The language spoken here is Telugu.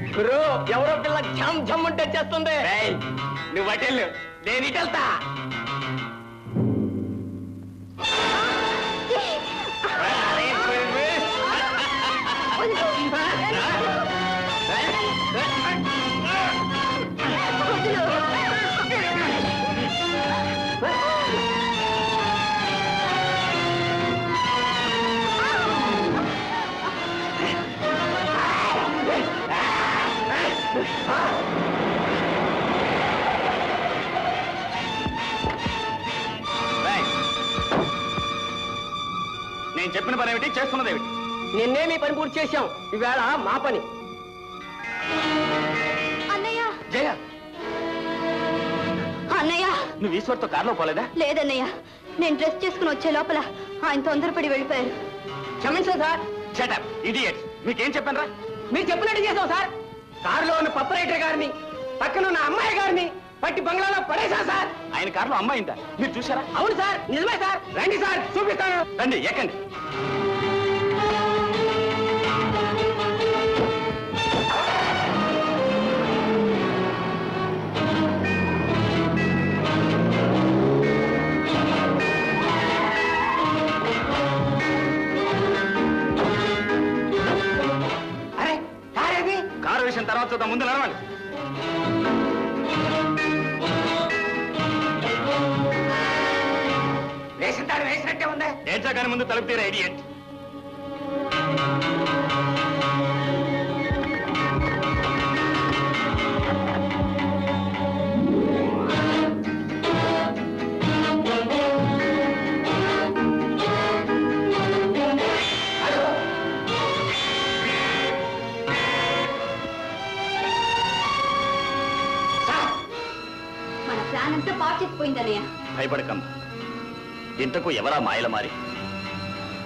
గురు ఎవరో పిల్ల జమ్ జమ్ ఉంటే చేస్తుంది. నువ్వు అటెళ్ళు నేను ఇటెళ్తా నేను చెప్పిన పని ఏమిటి? చేస్తున్నది ఏమిటి? నిన్నే మీ పని పూర్తి చేశాం. ఈవేళ మా పని. అన్నయ్య! జయ! అన్నయ్య! నువ్వు ఈశ్వర్తో కారులో పోలేదా? లేదన్నయ్య. నేను డ్రెస్ చేసుకుని వచ్చే లోపల ఆయన తొందరపడి వెళ్ళిపోయారు. క్షమించండి సార్. షటప్ ఇడియట్ మీకేం చెప్పాను రా మీరు చెప్పినట్టు చేసాం సార్. కారులో ఉన్న పప్పరైటర్ గారిని పక్కన ఉన్న అమ్మాయి గారిని పట్టి బంగ్లాలో పడేసా సార్. ఆయన కారులో అమ్మాయిందా మీరు చూసారా అవును సార్ నిజమే సార్. రండి సార్ చూపిస్తాను. రండి ఎక్కండి. కారు విషయం తర్వాత చూద్దాం ముందు నడవండి. తీరా ఇడియట్ మన ప్లాన్ అంతా పాటు చేసిపోయిందన్నయ్య భయపడకమ్మా ఇంతకు ఎవరా మాయలమారి?